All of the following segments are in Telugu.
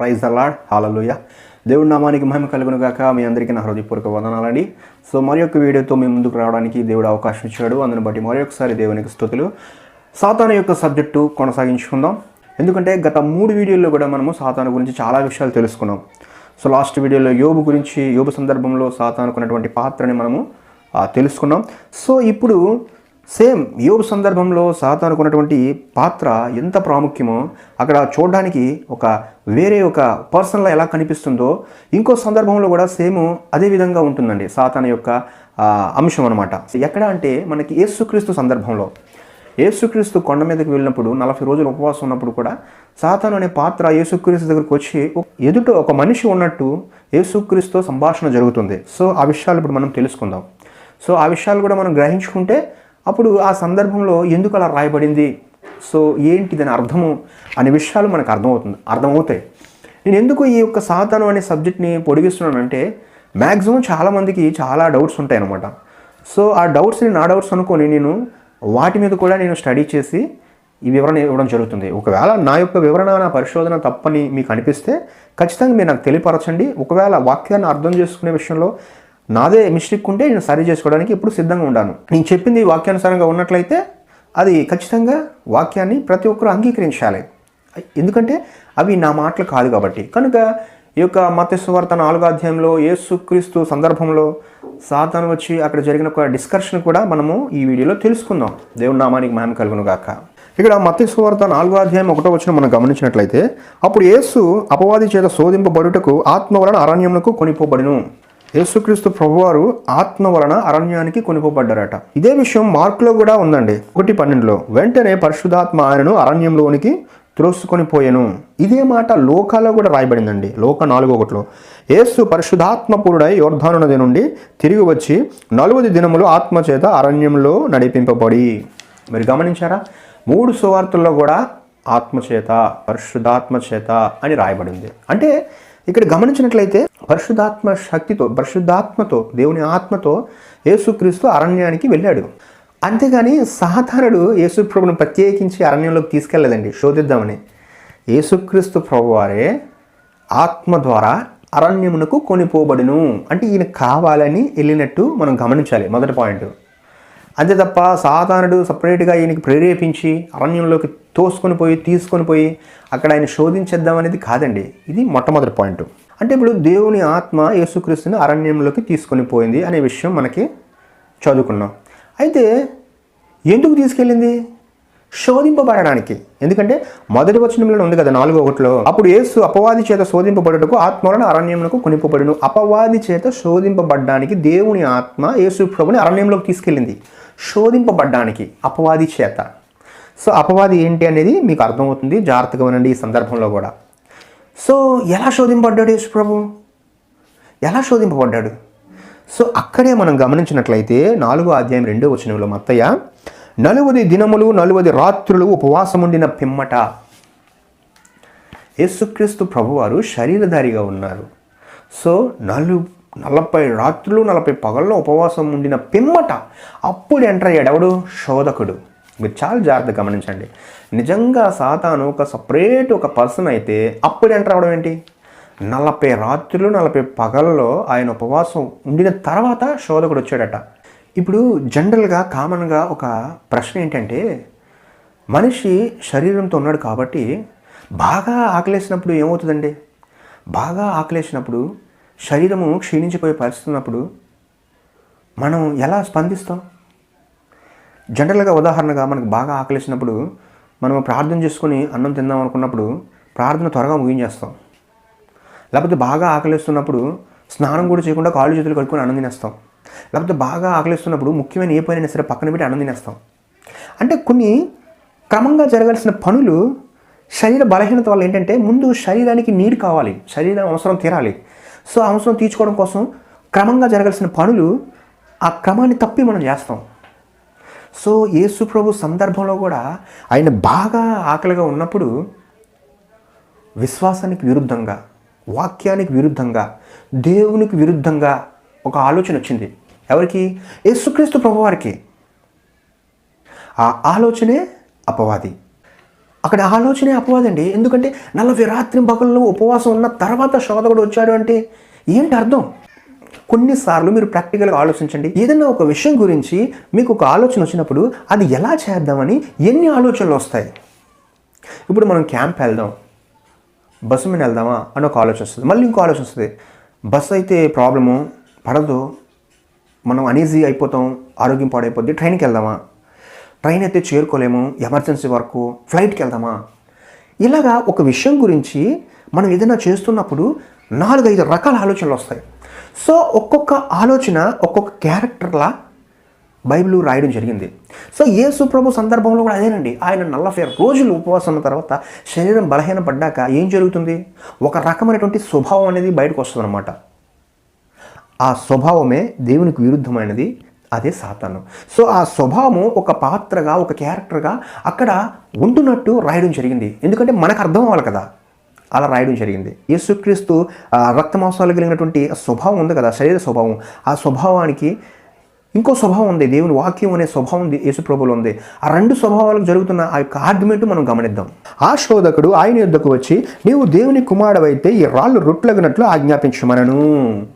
ప్రైజ్ అలాడ్ హాలలోయ దేవుడి నామానికి మహిమ కలుగును గాక మీ అందరికీ నా హృదయపూర్వక వందనాలండి. సో మరి యొక్క వీడియోతో మీ ముందుకు రావడానికి దేవుడు అవకాశం ఇచ్చాడు. అందుని బట్టి మరి ఒకసారి దేవునికి స్థుతులు సాతాను యొక్క సబ్జెక్టు కొనసాగించుకుందాం. ఎందుకంటే గత మూడు వీడియోల్లో కూడా మనము సాతాను గురించి చాలా విషయాలు తెలుసుకున్నాం. సో లాస్ట్ వీడియోలో యోబు గురించి యోబు సందర్భంలో సాతానుకున్నటువంటి పాత్రని మనము తెలుసుకున్నాం. సో ఇప్పుడు సేమ్ యోబు సందర్భంలో సాతానుకున్నటువంటి పాత్ర ఎంత ప్రాముఖ్యమో అక్కడ చూడడానికి ఒక వేరే ఒక పర్సన్లో ఎలా కనిపిస్తుందో ఇంకో సందర్భంలో కూడా సేమ్ అదే విధంగా ఉంటుందండి సాతాను యొక్క అంశం అనమాట ఎక్కడ అంటే మనకి యేసుక్రీస్తు సందర్భంలో. యేసుక్రీస్తు కొండ మీదకి వెళ్ళినప్పుడు నలభై రోజులు ఉపవాసం ఉన్నప్పుడు కూడా సాతాను అనే పాత్ర యేసుక్రీస్తు దగ్గరికి వచ్చి ఒక- ఎదుట ఒక మనిషి ఉన్నట్టు యేసుక్రీస్తు సంభాషణ జరుగుతుంది. సో ఆ విషయాలు ఇప్పుడు మనం తెలుసుకుందాం. సో ఆ విషయాలు కూడా మనం గ్రహించుకుంటే అప్పుడు ఆ సందర్భంలో ఎందుకు అలా రాయబడింది? సో ఏంటి దాని అర్థము అనే విషయాలు మనకు అర్థమవుతుంది అర్థమవుతాయి. నేను ఎందుకు ఈ యొక్క సాతాను అనే సబ్జెక్ట్ని పొడిగిస్తున్నానంటే మ్యాక్సిమం చాలామందికి చాలా డౌట్స్ ఉంటాయి అన్నమాట సో ఆ డౌట్స్ని నా డౌట్స్ అనుకొని నేను వాటి మీద కూడా నేను స్టడీ చేసి ఈ వివరణ ఇవ్వడం జరుగుతుంది. ఒకవేళ నా యొక్క వివరణ నా పరిశోధన తప్పని మీకు అనిపిస్తే ఖచ్చితంగా మీరు నాకు తెలియపరచండి. ఒకవేళ వాక్యాన్ని అర్థం చేసుకునే విషయంలో నాదే మిస్టేక్ ఉంటే నేను సరి చేసుకోవడానికి ఎప్పుడు సిద్ధంగా ఉండాను. నేను చెప్పింది వాక్యానుసారంగా ఉన్నట్లయితే అది ఖచ్చితంగా వాక్యాన్ని ప్రతి ఒక్కరూ అంగీకరించాలి. ఎందుకంటే అవి నా మాటలు కాదు కాబట్టి. కనుక ఈ యొక్క మత్స్యవార్త నాలుగో అధ్యాయంలో యేసుక్రీస్తు సందర్భంలో సాతాను వచ్చి అక్కడ జరిగిన ఒక డిస్కషన్ కూడా మనము ఈ వీడియోలో తెలుసుకుందాం. దేవుడి నామానికి మహిమ కలుగును గాక. ఇక్కడ మత్స్యవార్త నాలుగో అధ్యాయం ఒకటో వచ్చిన మనం గమనించినట్లయితే అప్పుడు యేసు అపవాది చేత శోధింపబడుటకు ఆత్మ వలన అరణ్యములకు కొనిపోబడిను. యేసుక్రీస్తు ప్రభువారు ఆత్మ వలన అరణ్యానికి కొనిపోబడ్డారట. ఇదే విషయం మార్కులో కూడా ఉందండి. ఒకటి పన్నెండులో వెంటనే పరిశుధాత్మ ఆయనను అరణ్యంలోనికి త్రోసుకొని పోయాను. ఇదే మాట లోకాలో కూడా రాయబడిందండి. లోక నాలుగో ఒకటిలో యేసు పరిశుధాత్మపురుడై యోర్ధాను నది నుండి తిరిగి వచ్చి నలుగుది దినములు ఆత్మచేత అరణ్యంలో నడిపింపబడి. మీరు గమనించారా? మూడు సువార్తల్లో కూడా ఆత్మచేత పరిశుద్ధాత్మచేత అని రాయబడింది. అంటే ఇక్కడ గమనించినట్లయితే పరిశుద్ధాత్మ శక్తితో పరిశుద్ధాత్మతో దేవుని ఆత్మతో యేసుక్రీస్తు అరణ్యానికి వెళ్ళాడు. అంతేగాని సాధారణుడు యేసుప్రభుని ప్రత్యేకించి అరణ్యంలోకి తీసుకెళ్ళలేదండి శోధిద్దామని. యేసుక్రీస్తు ప్రభువారే ఆత్మ ద్వారా అరణ్యమునకు కొనిపోబడును. అంటే ఈయన కావాలని వెళ్ళినట్టు మనం గమనించాలి. మొదటి పాయింట్. అంతే తప్ప సాధారణుడు సపరేట్గా ఈయనకి ప్రేరేపించి అరణ్యంలోకి తోసుకొని పోయి తీసుకొని పోయి అక్కడ ఆయన శోధించేద్దాం అనేది కాదండి. ఇది మొట్టమొదటి పాయింట్. అంటే ఇప్పుడు దేవుని ఆత్మ యేసుక్రీస్తుని అరణ్యంలోకి తీసుకొని పోయింది అనే విషయం మనకి చదువుకున్నాం. అయితే ఎందుకు తీసుకెళ్ళింది? శోధింపబడడానికి. ఎందుకంటే మొదటి వచనంలో ఉంది కదా నాలుగో ఒకటిలో అప్పుడు యేసు అపవాది చేత శోధింపబడుటకు ఆత్మలను అరణ్యమునకు కొనిపబడును. అపవాది చేత శోధింపబడ్డానికి దేవుని ఆత్మ యేసు ప్రభుని అరణ్యంలోకి తీసుకెళ్ళింది. శోధింపబడ్డానికి అపవాది చేత. సో అపవాది ఏంటి అనేది మీకు అర్థమవుతుంది. జాగ్రత్తగా వినండి ఈ సందర్భంలో కూడా. సో ఎలా శోధింపబడ్డాడు యేసు ప్రభు? ఎలా శోధింపబడ్డాడు? సో అక్కడే మనం గమనించినట్లయితే నాలుగో అధ్యాయం రెండో వచనంలో మత్తయ్య నలువది దినములు నలువది రాత్రులు ఉపవాసముండిన పిమ్మట యేసుక్రీస్తు ప్రభువారు శరీరధారిగా ఉన్నారు. సో నలు నలభై రాత్రులు నలభై పగల్లో ఉపవాసం ఉండిన పిమ్మట అప్పుడు ఎంటర్ అయ్యాడు ఎవడు శోధకుడు. మీరు చాలా జాగ్రత్తగా గమనించండి. నిజంగా సాతాను ఒక సపరేట్ ఒక పర్సన్ అయితే అప్పుడు ఎంటర్ అవ్వడం ఏంటి? నలభై రాత్రులు నలభై పగల్లో ఆయన ఉపవాసం ఉండిన తర్వాత శోధకుడు వచ్చాడట. ఇప్పుడు జనరల్గా కామన్గా ఒక ప్రశ్న ఏంటంటే మనిషి శరీరంతో ఉన్నాడు కాబట్టి బాగా ఆకలేసినప్పుడు ఏమవుతుందండి? బాగా ఆకలేసినప్పుడు శరీరము క్షీణించిపోయే పరిస్థితి ఉన్నప్పుడు మనం ఎలా స్పందిస్తాం? జనరల్గా ఉదాహరణగా మనకు బాగా ఆకలేసినప్పుడు మనం ప్రార్థన చేసుకుని అన్నం తిందాం అనుకున్నప్పుడు ప్రార్థన త్వరగా ముగించేస్తాం. లేకపోతే బాగా ఆకలిస్తున్నప్పుడు స్నానం కూడా చేయకుండా కాళ్ళు చేతులు కడుక్కొని అన్నం తినేస్తాం. లేకపోతే బాగా ఆకలిస్తున్నప్పుడు ముఖ్యమైన ఏ పనైనా సరే పక్కన పెట్టి అన్నం తినేస్తాం. అంటే కొన్ని క్రమంగా జరగాల్సిన పనులు శరీర బలహీనత వల్ల ఏంటంటే ముందు శరీరానికి నీరు కావాలి. శరీరం అవసరం తీరాలి. సో ఆ అవసరం తీర్చుకోవడం కోసం క్రమంగా జరగాల్సిన పనులు ఆ క్రమాన్ని తప్పి మనం చేస్తాం. సో యేసు ప్రభు సందర్భంలో కూడా ఆయన బాగా ఆకలిగా ఉన్నప్పుడు విశ్వాసానికి విరుద్ధంగా వాక్యానికి విరుద్ధంగా దేవునికి విరుద్ధంగా ఒక ఆలోచన వచ్చింది. ఎవరికి? యేసుక్రీస్తు ప్రభువారికి. ఆ ఆలోచనే అపవాది. అక్కడ ఆలోచనే అపవాదండి ఎందుకంటే నలభై రాత్రి పగళ్ళు ఉపవాసం ఉన్న తర్వాత శోధకుడు వచ్చాడు అంటే ఏంటి అర్థం? కొన్నిసార్లు మీరు ప్రాక్టికల్గా ఆలోచించండి. ఏదైనా ఒక విషయం గురించి మీకు ఒక ఆలోచన వచ్చినప్పుడు అది ఎలా చేద్దామని ఎన్ని ఆలోచనలు వస్తాయి? ఇప్పుడు మనం క్యాంప్ వెళ్దాం. బస్సు మీద వెళ్దామా? అని ఒక ఆలోచన వస్తుంది. మళ్ళీ ఇంకో ఆలోచన వస్తుంది. బస్సు అయితే ప్రాబ్లము. పడదు. మనం అనీజీ అయిపోతాం ఆరోగ్యం పాడైపోద్ది ట్రైన్కి వెళ్దామా? ట్రైన్ అయితే చేరుకోలేము ఎమర్జెన్సీ వరకు ఫ్లైట్కి వెళ్దామా? ఇలాగా ఒక విషయం గురించి మనం ఏదైనా చేస్తున్నప్పుడు నాలుగైదు రకాల ఆలోచనలు వస్తాయి. సో ఒక్కొక్క ఆలోచన ఒక్కొక్క క్యారెక్టర్లా బైబిల్ రాయడం జరిగింది. సో యేసు ప్రభు సందర్భంలో కూడా అదేనండి. ఆయన నలభై రోజులు ఉపవాసం ఉన్న తర్వాత శరీరం బలహీనపడ్డాక ఏం జరుగుతుంది? ఒక రకమైనటువంటి స్వభావం అనేది బయటకు వస్తుంది ఆ స్వభావమే దేవునికి విరుద్ధమైనది అదే సాతాను. సో ఆ స్వభావము ఒక పాత్రగా ఒక క్యారెక్టర్గా అక్కడ ఉంటున్నట్టు రాయడం జరిగింది. ఎందుకంటే మనకు అర్థం అవ్వాలి కదా. అలా రాయడం జరిగింది. యేసుక్రీస్తు ఆ రక్త మాంసాలు కలిగినటువంటి స్వభావం ఉంది కదా శరీర స్వభావం. ఆ స్వభావానికి ఇంకో స్వభావం ఉంది. దేవుని వాక్యం అనే స్వభావం ఉంది యేసు ఉంది. ఆ రెండు స్వభావాలకు జరుగుతున్న ఆ యొక్క ఆర్గ్యుమెంట్ మనం గమనిద్దాం. ఆ శోధకుడు ఆయన యుద్ధకు వచ్చి నీవు దేవుని కుమారుడవైతే ఈ రాళ్ళు రొట్లగినట్లు ఆజ్ఞాపించమనను.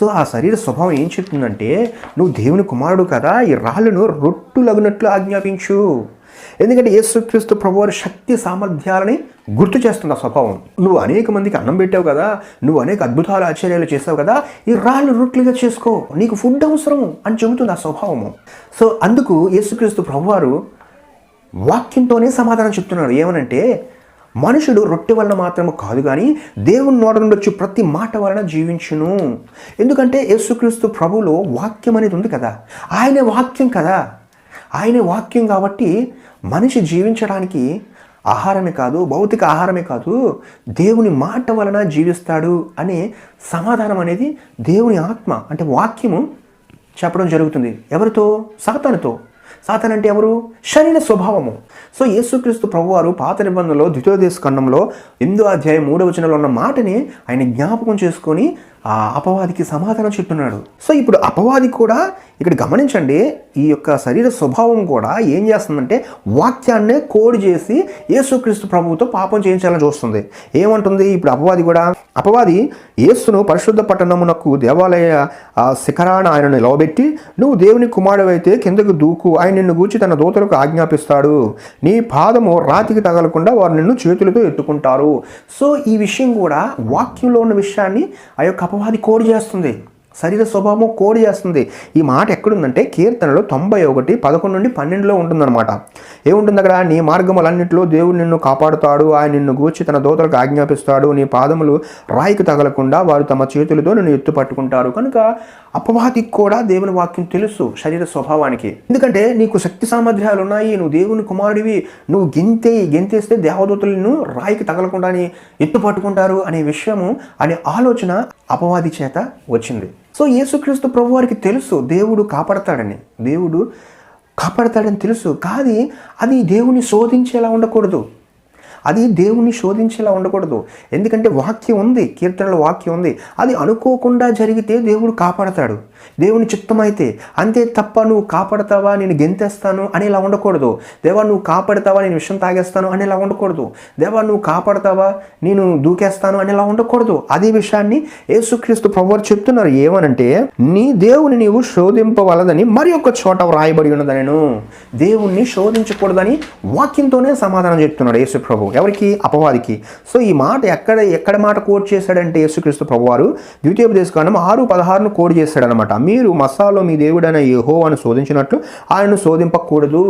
సో ఆ శరీర స్వభావం ఏం చెప్తుందంటే నువ్వు దేవుని కుమారుడు కదా ఈ రాళ్ళను రొట్టు లగునట్లు ఆజ్ఞాపించు. ఎందుకంటే యేసుక్రీస్తు ప్రభువారి శక్తి సామర్థ్యాలని గుర్తు చేస్తుంది ఆ స్వభావం. నువ్వు అనేక మందికి అన్నం పెట్టావు కదా నువ్వు అనేక అద్భుతాలు ఆశ్చర్యాలు చేసావు కదా ఈ రాళ్ళు రొట్లుగా చేసుకో నీకు ఫుడ్ అవసరం అని చెబుతుంది ఆ స్వభావము. సో అందుకు యేసుక్రీస్తు ప్రభువారు వాక్యంతోనే సమాధానం చెప్తున్నారు. ఏమనంటే మనుషుడు రొట్టె వలన మాత్రము కాదు కానీ దేవుని నోట నుండి వచ్చి ప్రతి మాట వలన జీవించును. ఎందుకంటే యేసుక్రీస్తు ప్రభులో వాక్యం అనేది ఉంది కదా. ఆయనే వాక్యం కదా. ఆయనే వాక్యం కాబట్టి మనిషి జీవించడానికి ఆహారమే కాదు భౌతిక ఆహారమే కాదు దేవుని మాట వలన జీవిస్తాడు అనే సమాధానం అనేది దేవుని ఆత్మ అంటే వాక్యము చెప్పడం జరుగుతుంది. ఎవరితో? సాతానుతో. సాతాన్ అంటే ఎవరు? శరీర స్వభావము. సో యేసుక్రీస్తు ప్రభువారు పాత నిబంధనలో ద్వితీయోదేశ ఖండంలో ఎనిమిదో అధ్యాయం మూడవ వచనంలో ఉన్న మాటని ఆయన జ్ఞాపకం చేసుకొని ఆ అపవాదికి సమాధానం చెప్తున్నాడు సో ఇప్పుడు అపవాది కూడా ఇక్కడ గమనించండి ఈ యొక్క శరీర స్వభావం కూడా ఏం చేస్తుందంటే వాక్యాన్నే కోడి చేసి యేసుక్రీస్తు ప్రభువుతో పాపం చేయించాలని చూస్తుంది. ఏమంటుంది? ఇప్పుడు అపవాది కూడా అపవాది యేసును పరిశుద్ధ పట్టణమునకు దేవాలయ శిఖరాన ఆయనను నిలవబెట్టి నువ్వు దేవుని కుమారుడైతే కిందకు దూకు ఆయన నిన్ను గూర్చి తన దూతలకు ఆజ్ఞాపిస్తాడు. నీ పాదము రాతికి తగలకుండా వారు నిన్ను చేతులతో ఎత్తుకుంటారు. సో ఈ విషయం కూడా వాక్యంలో ఉన్న విషయాన్ని ఆ యొక్క అపవాది కోడి చేస్తుంది. శరీర స్వభావం కోడి చేస్తుంది. ఈ మాట ఎక్కడుందంటే కీర్తనలో తొంభై ఒకటి పదకొండు నుండి పన్నెండులో ఉంటుందన్నమాట. ఏముంటుంది అక్కడ నీ మార్గములన్నింటిలో దేవుడు నిన్ను కాపాడుతాడు. ఆయన నిన్ను గూర్చి తన దోతలకు ఆజ్ఞాపిస్తాడు. నీ పాదములు రాయికి తగలకుండా వారు తమ చేతులతో నిన్ను ఎత్తు పట్టుకుంటారు. కనుక అపవాదికి కూడా దేవుని వాక్యం తెలుసు శరీర స్వభావానికి. ఎందుకంటే నీకు శక్తి సామర్థ్యాలు ఉన్నాయి నువ్వు దేవుని కుమారుడివి నువ్వు గెంతే గెంతేస్తే దేవదూతలు రాయికి తగలకుండా ఎత్తు పట్టుకుంటారు అనే విషయము అనే ఆలోచన అపవాది చేత వచ్చింది. సో యేసుక్రీస్తు ప్రభు వారికి తెలుసు దేవుడు కాపాడతాడని దేవుడు కాపాడతాడని తెలుసు. కానీ అది దేవుని శోధించేలా ఉండకూడదు. అది దేవుణ్ణి శోధించేలా ఉండకూడదు. ఎందుకంటే వాక్యం ఉంది కీర్తనలో వాక్యం ఉంది. అది అనుకోకుండా జరిగితే దేవుడు కాపాడతాడు. దేవుని చిత్తమైతే అంతే తప్ప నువ్వు కాపాడతావా? నేను గెంతేస్తాను అనేలా ఉండకూడదు. దేవా నువ్వు కాపాడతావా? నేను విషయం తాగేస్తాను అనేలా ఉండకూడదు. దేవా నువ్వు కాపాడతావా? నేను దూకేస్తాను అనేలా ఉండకూడదు. అదే విషయాన్ని యేసుక్రీస్తు ప్రభువారు చెప్తున్నారు. ఏమనంటే నీ దేవుని నీవు శోధింపవలదని మరి ఒక చోట వ్రాయబడి ఉన్నదనను. దేవుణ్ణి శోధించకూడదని వాక్యంతోనే సమాధానం చెప్తున్నాడు యేసు ప్రభు. ఎవరికి? అపవాదికి. సో ఈ మాట ఎక్కడ ఎక్కడ మాట కోట్ చేశాడంటే యేసుక్రీస్తు ప్రభువారు? ద్వితీయోపదేశ కాండం ఆరు పదహారును కోడ్ చేశాడనమాట మీరు మసాలో మీ దేవుడైన యెహోవాను శోధించినట్లు ఆయనను శోధింపకూడదు.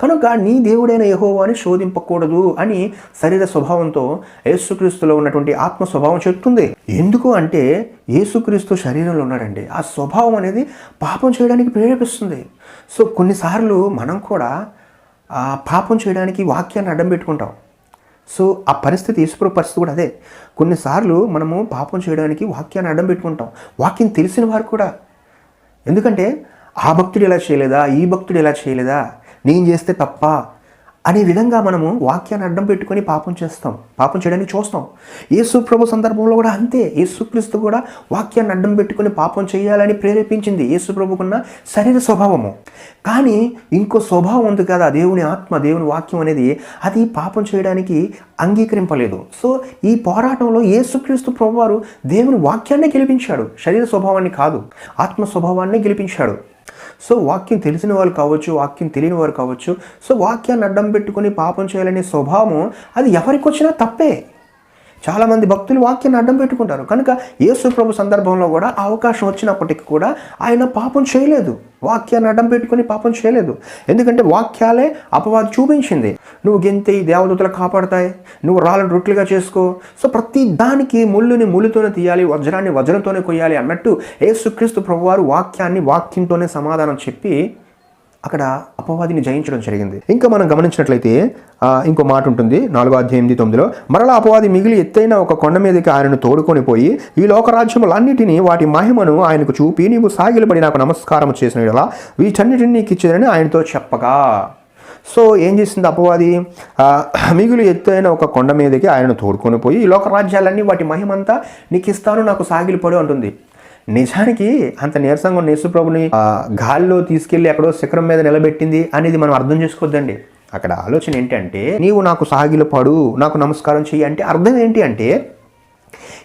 కనుక నీ దేవుడైన యెహోవాని శోధింపకూడదు అని శరీర స్వభావంతో యేసుక్రీస్తులో ఉన్నటువంటి ఆత్మ స్వభావం చెప్తుంది. ఎందుకు అంటే యేసుక్రీస్తు శరీరంలో ఉన్నాడండి. ఆ స్వభావం అనేది పాపం చేయడానికి ప్రేరేపిస్తుంది. సో కొన్నిసార్లు మనం కూడా పాపం చేయడానికి వాక్యాన్ని అడ్డం పెట్టుకుంటాం. సో ఆ పరిస్థితి ఈశ్వర పరిస్థితి కూడా అదే. కొన్నిసార్లు మనము పాపం చేయడానికి వాక్యాన్ని అడ్డం పెట్టుకుంటాం. వాక్యం తెలిసిన వారు కూడా. ఎందుకంటే ఆ భక్తుడు ఇలా చేయలేదా? ఈ భక్తుడు ఇలా చేయలేదా? నేను చేస్తే తప్ప? అనే విధంగా మనము వాక్యాన్ని అడ్డం పెట్టుకొని పాపం చేస్తాం. పాపం చేయడానికి చూస్తాం. యేసు ప్రభు సందర్భంలో కూడా అంతే. యేసుక్రీస్తు కూడా వాక్యాన్ని అడ్డం పెట్టుకొని పాపం చేయాలని ప్రేరేపించింది యేసు ప్రభుకున్న శరీర స్వభావము. కానీ ఇంకో స్వభావం ఉంది కదా దేవుని ఆత్మ దేవుని వాక్యం అనేది అది పాపం చేయడానికి అంగీకరింపలేదు. సో ఈ పోరాటంలో యేసుక్రీస్తు ప్రభువారు దేవుని వాక్యాన్ని గెలిపించాడు. శరీర స్వభావాన్ని కాదు ఆత్మ స్వభావాన్ని గెలిపించాడు. సో వాక్యం తెలిసిన వాళ్ళు కావచ్చు వాక్యం తెలియని వారు కావచ్చు సో వాక్యాన్ని అడ్డం పెట్టుకొని పాపం చేయాలనే స్వభావం అది ఎవరికి వచ్చినా తప్పే. చాలామంది భక్తులు వాక్యాన్ని అడ్డం పెట్టుకుంటారు. కనుక యేసు ప్రభు సందర్భంలో కూడా అవకాశం వచ్చినప్పటికీ కూడా ఆయన పాపం చేయలేదు. వాక్యాన్ని అడ్డం పెట్టుకుని పాపం చేయలేదు. ఎందుకంటే వాక్యాలే అపవాది చూపించింది. నువ్వు గెంతే ఈ దేవదూతలు కాపాడతాయి. నువ్వు రాళ్ళను రొట్లుగా చేసుకో. సో ప్రతి దానికి ముళ్ళుని ముళ్ళుతోనే తీయాలి వజ్రాన్ని వజ్రంతోనే కొయ్యాలి అన్నట్టు యేసుక్రీస్తు ప్రభువారు వాక్యాన్ని వాక్యంతోనే సమాధానం చెప్పి అక్కడ అపవాదిని జయించడం జరిగింది. ఇంకా మనం గమనించినట్లయితే ఇంకో మాట ఉంటుంది. నాలుగో అధ్యాయం ఎనిమిది తొమ్మిదిలో మరలా అపవాది మిగిలి ఎత్తైన ఒక కొండ మీదకి ఆయనను తోడుకొని పోయి ఈ లోకరాజ్యములన్నిటినీ వాటి మహిమను ఆయనకు చూపి నీవు సాగిలబడి నాకు నమస్కారం చేసిన ఇలా వీటన్నిటిని నీకు ఇచ్చేదని ఆయనతో చెప్పగా. సో ఏం చేసింది అపవాది? మిగులు ఎత్తైన ఒక కొండ మీదకి ఆయనను తోడుకొని పోయి ఈ లోకరాజ్యాలన్నీ వాటి మహిమంతా నీకు ఇస్తాను నాకు సాగిలిపడు అంటుంది. నిజానికి అంత నీరసంగా ఉన్న యేసుప్రభుని గాల్లో తీసుకెళ్ళి ఎక్కడో శిఖరం మీద నిలబెట్టింది అనేది మనం అర్థం చేసుకోవద్దండి. అక్కడ ఆలోచన ఏంటంటే నీవు నాకు సాగిలపడు నాకు నమస్కారం చెయ్యి అంటే అర్థం ఏంటి అంటే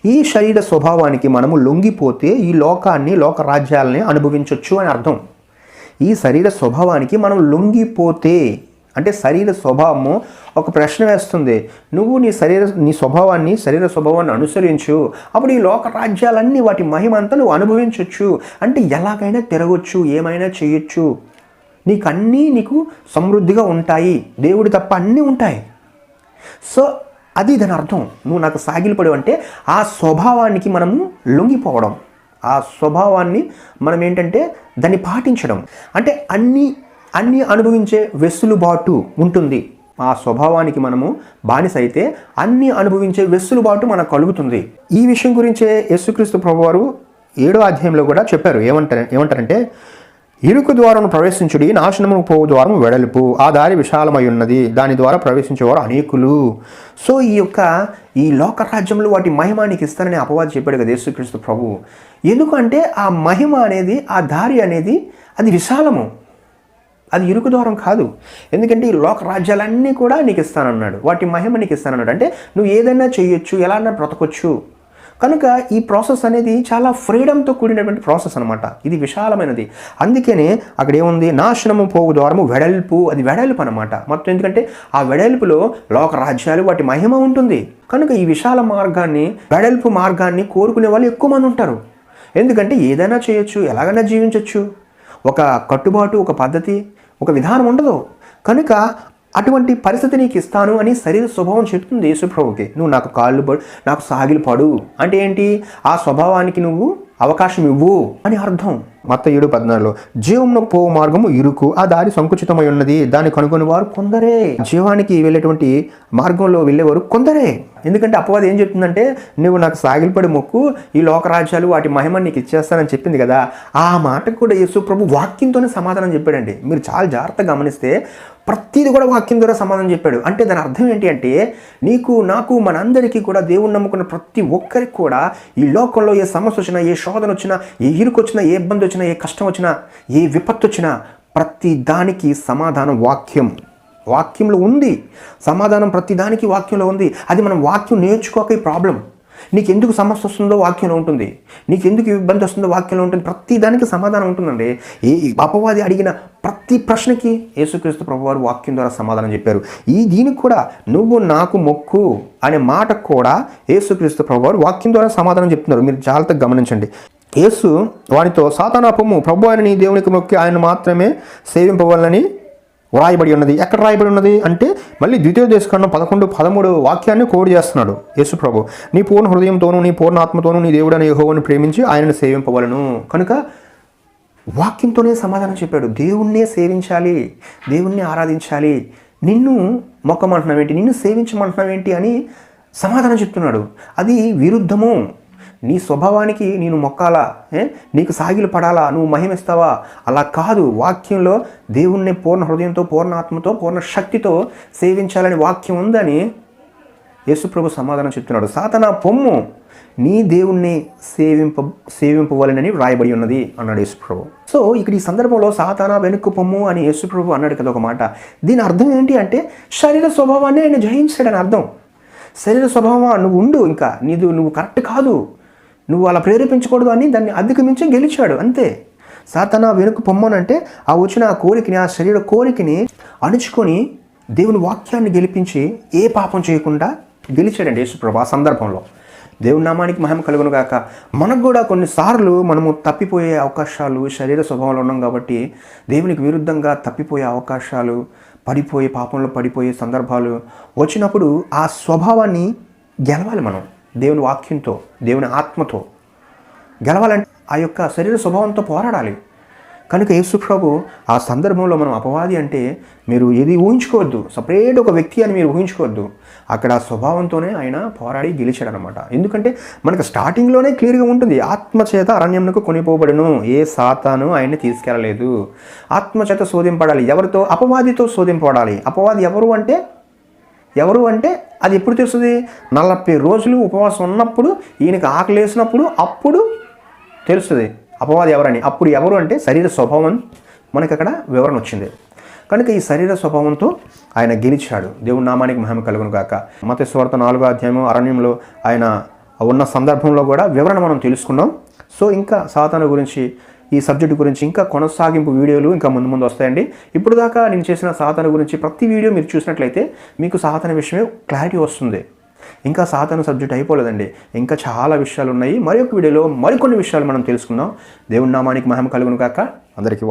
ఈ శరీర స్వభావానికి మనము లొంగిపోతే ఈ లోకాన్ని లోక రాజ్యాలని అనుభవించవచ్చు అని అర్థం. ఈ శరీర స్వభావానికి మనం లొంగిపోతే అంటే శరీర స్వభావము ఒక ప్రశ్న వేస్తుంది. నువ్వు నీ శరీర నీ స్వభావాన్ని శరీర స్వభావాన్ని అనుసరించు. అప్పుడు ఈ లోక రాజ్యాలన్నీ వాటి మహిమంతా నువ్వు అనుభవించవచ్చు అంటే ఎలాగైనా తిరగొచ్చు ఏమైనా చేయొచ్చు. నీకు అన్నీ నీకు సమృద్ధిగా ఉంటాయి. దేవుడి తప్ప అన్నీ ఉంటాయి. సో అది దాని అర్థం. నువ్వు నాకు సాగిలపడు అంటే ఆ స్వభావానికి మనము లొంగిపోవడం. ఆ స్వభావాన్ని మనం ఏంటంటే దాన్ని పాటించడం. అంటే అన్నీ అన్ని అనుభవించే వెసులుబాటు ఉంటుంది. ఆ స్వభావానికి మనము బానిస అయితే అన్ని అనుభవించే వెసులుబాటు మనకు కలుగుతుంది. ఈ విషయం గురించే యేసుక్రీస్తు ప్రభువారు ఏడో అధ్యాయంలో కూడా చెప్పారు. ఏమంటారు ఏమంటారంటే ఇరుకు ద్వారం ప్రవేశించుడి నాశనము పోవు ద్వారము వెడల్పు. ఆ దారి విశాలమై ఉన్నది. దాని ద్వారా ప్రవేశించేవారు అనేకులు. సో ఈ యొక్క ఈ లోక రాజ్యంలో వాటి మహిమ నీకు ఇస్తానని అపవాది చెప్పాడు కదా యేసుక్రీస్తు ప్రభు. ఎందుకంటే ఆ మహిమ అనేది ఆ దారి అనేది అది విశాలము. అది ఇరుకు దూరం కాదు. ఎందుకంటే ఈ లోక రాజ్యాలన్నీ కూడా నీకు ఇస్తానన్నాడు. వాటి మహిమ నీకు ఇస్తానన్నాడు. అంటే నువ్వు ఏదైనా చేయొచ్చు ఎలా అన్నా బ్రతకొచ్చు. కనుక ఈ ప్రాసెస్ అనేది చాలా ఫ్రీడమ్తో కూడినటువంటి ప్రాసెస్ అనమాట ఇది విశాలమైనది. అందుకనే అక్కడ ఏముంది? నాశనము పోగు ద్వారము వెడల్పు. అది వెడల్పు అనమాట మొత్తం ఎందుకంటే ఆ వెడల్పులో లోక రాజ్యాలు వాటి మహిమ ఉంటుంది. కనుక ఈ విశాల మార్గాన్ని వెడల్పు మార్గాన్ని కోరుకునే వాళ్ళు ఎక్కువ మంది ఉంటారు. ఎందుకంటే ఏదైనా చేయొచ్చు ఎలాగైనా జీవించవచ్చు ఒక కట్టుబాటు ఒక పద్ధతి ఒక విధానం ఉండదు. కనుక అటువంటి పరిస్థితి నీకు ఇస్తాను అని శరీర స్వభావం చెప్తుంది యేసుప్రభుకి నువ్వు నాకు కాళ్ళు పడు నాకు సాగిలు పడు. అంటే ఏంటి? ఆ స్వభావానికి నువ్వు అవకాశం ఇవ్వు అని అర్థం. మత్త ఏడు పద్నాలుగులో జీవంలో పోవు మార్గము ఇరుకు ఆ దారి సంకుచితమై ఉన్నది దాన్ని కనుగొని వారు కొందరే. జీవానికి వెళ్ళేటువంటి మార్గంలో వెళ్ళేవారు కొందరే. ఎందుకంటే అపవాది ఏం చెప్తుందంటే నువ్వు నాకు సాగిలిపడి మొక్కు ఈ లోకరాజ్యాలు వాటి మహిమ నీకు ఇచ్చేస్తానని చెప్పింది కదా. ఆ మాటకు కూడా యేసు ప్రభు వాక్యంతోనే సమాధానం చెప్పాడండి. మీరు చాలా జాగ్రత్తగా గమనిస్తే ప్రతిది కూడా వాక్యం ద్వారా సమాధానం చెప్పాడు. అంటే దాని అర్థం ఏంటి అంటే నీకు నాకు మనందరికీ కూడా దేవుణ్ణి నమ్ముకున్న ప్రతి ఒక్కరికి కూడా ఈ లోకంలో ఏ సమస్య వచ్చినా ఏ శోధన వచ్చినా ఏ ఇరుకు వచ్చినా ఏ ఇబ్బంది వచ్చినా ఏ కష్టం వచ్చినా ఏ విపత్తు వచ్చినా ప్రతి దానికి సమాధానం వాక్యం. వాక్యంలో ఉంది. సమాధానం ప్రతి దానికి వాక్యంలో ఉంది. అది మనం వాక్యం నేర్చుకోక ప్రాబ్లం. నీకు ఎందుకు సమస్య వస్తుందో వాక్యంలో ఉంటుంది. నీకు ఎందుకు ఇబ్బంది వస్తుందో వాక్యంలో ఉంటుంది. ప్రతి దానికి సమాధానం ఉంటుందండి. ఏ అపవాది అడిగిన ప్రతి ప్రశ్నకి యేసుక్రీస్తు ప్రభువారు వాక్యం ద్వారా సమాధానం చెప్పారు. ఈ దీనికి కూడా నువ్వు నాకు మొక్కు అనే మాట కూడా యేసుక్రీస్తు ప్రభువారు వాక్యం ద్వారా సమాధానం చెప్తున్నారు. మీరు జాగ్రత్తగా గమనించండి. యేసు వారితో సాతానాపము ప్రభు ఆయన నీ దేవునికి మొక్కి ఆయన మాత్రమే సేవింపవాలని వ్రాయబడి ఉన్నది. ఎక్కడ రాయబడి ఉన్నది అంటే మళ్ళీ ద్వితీయ దేశఖండం పదకొండు పదమూడు వాక్యాన్ని కోడ్ చేస్తున్నాడు యేసు ప్రభు. నీ పూర్ణ హృదయంతోనూ నీ పూర్ణ ఆత్మతోనూ నీ దేవుడని యహోవని ప్రేమించి ఆయనను సేవింపవలను. కనుక వాక్యంతోనే సమాధానం చెప్పాడు. దేవుణ్ణే సేవించాలి దేవుణ్ణి ఆరాధించాలి నిన్ను మొక్కమంటున్నావేంటి నిన్ను సేవించమంటున్నావేంటి అని సమాధానం చెప్తున్నాడు. అది విరుద్ధము. నీ స్వభావానికి నేను మొక్కాలా? నీకు సాగిలు పడాలా? నువ్వు మహిమిస్తావా అలా కాదు. వాక్యంలో దేవుణ్ణి పూర్ణ హృదయంతో పూర్ణ ఆత్మతో పూర్ణ శక్తితో సేవించాలని వాక్యం ఉందని యేసుప్రభు సమాధానం చెప్తున్నాడు. సాతనా పొమ్ము. నీ దేవుణ్ణి సేవింప సేవింపవలనని వ్రాయబడి ఉన్నది అన్నాడు యేసుప్రభు సో ఇక్కడ ఈ సందర్భంలో సాతానా వెనుక్కు పొమ్ము అని యేసుప్రభు అన్నాడు కదా ఒక మాట. దీని అర్థం ఏంటి అంటే శరీర స్వభావాన్ని ఆయన జయించాడని అర్థం. శరీర స్వభావం నువ్వు ఉండు ఇంకా. నీదు నువ్వు కరెక్ట్ కాదు. నువ్వు అలా ప్రేరేపించకూడదు అని దాన్ని అధిగమించి గెలిచాడు అంతే. సాతన వెనుక పొమ్మనంటే ఆ వచ్చిన ఆ కోరికని ఆ శరీర కోరికని అణుచుకొని దేవుని వాక్యాన్ని గెలిపించి ఏ పాపం చేయకుండా గెలిచాడండి యేసుప్రభు ఆ సందర్భంలో. దేవుని నామానికి మహిమ కలుగును గాక. మనకు కూడా కొన్నిసార్లు మనము తప్పిపోయే అవకాశాలు శరీర స్వభావంలో ఉన్నాం కాబట్టి దేవునికి విరుద్ధంగా తప్పిపోయే అవకాశాలు పడిపోయే పాపంలో పడిపోయే సందర్భాలు వచ్చినప్పుడు ఆ స్వభావాన్ని గెలవాలి మనం. దేవుని వాక్యంతో దేవుని ఆత్మతో గెలవాలంటే ఆ యొక్క శరీర స్వభావంతో పోరాడాలి. కనుక యేసుప్రభు ఆ సందర్భంలో మనం అపవాది అంటే మీరు ఏది ఊహించుకోవద్దు. సపరేట్ ఒక వ్యక్తి అని మీరు ఊహించుకోవద్దు. అక్కడ ఆ స్వభావంతోనే ఆయన పోరాడి గెలిచాడనమాట. ఎందుకంటే మనకు స్టార్టింగ్లోనే క్లియర్గా ఉంటుంది. ఆత్మచేత అరణ్యంకు కొనిపోబడును. ఏ సాతాను ఆయన్ని తీసుకెళ్ళలేదు ఆత్మచేత శోధింపడాలి. ఎవరితో? అపవాదితో శోధింపబడాలి. అపవాది ఎవరు అంటే ఎవరు అంటే అది ఎప్పుడు తెలుస్తుంది? నలభై రోజులు ఉపవాసం ఉన్నప్పుడు ఈయనకి ఆకలి వేసినప్పుడు అప్పుడు తెలుస్తుంది. అపవాది ఎవరని? అప్పుడు ఎవరు అంటే శరీర స్వభావం మనకి అక్కడ వివరణ వచ్చింది. కనుక ఈ శరీర స్వభావంతో ఆయన గెలిచాడు. దేవుని నామానికి మహిమ కలుగును కాక మత స్వార్థ నాలుగో అధ్యాయం అరణ్యంలో ఆయన ఉన్న సందర్భంలో కూడా వివరణ మనం తెలుసుకున్నాం. సో ఇంకా సాతాను గురించి ఈ సబ్జెక్టు గురించి ఇంకా కొనసాగింపు వీడియోలు ఇంకా ముందు ముందు వస్తాయండి. ఇప్పుడు దాకా నేను చేసిన సాధన గురించి ప్రతి వీడియో మీరు చూసినట్లయితే మీకు సాధన విషయమే క్లారిటీ వస్తుంది. ఇంకా సాధన సబ్జెక్ట్ అయిపోలేదండి. ఇంకా చాలా విషయాలు ఉన్నాయి. మరొక వీడియోలో మరికొన్ని విషయాలు మనం తెలుసుకుందాం. దేవుడి నామానికి మహిమ కలుగును కాక అందరికీ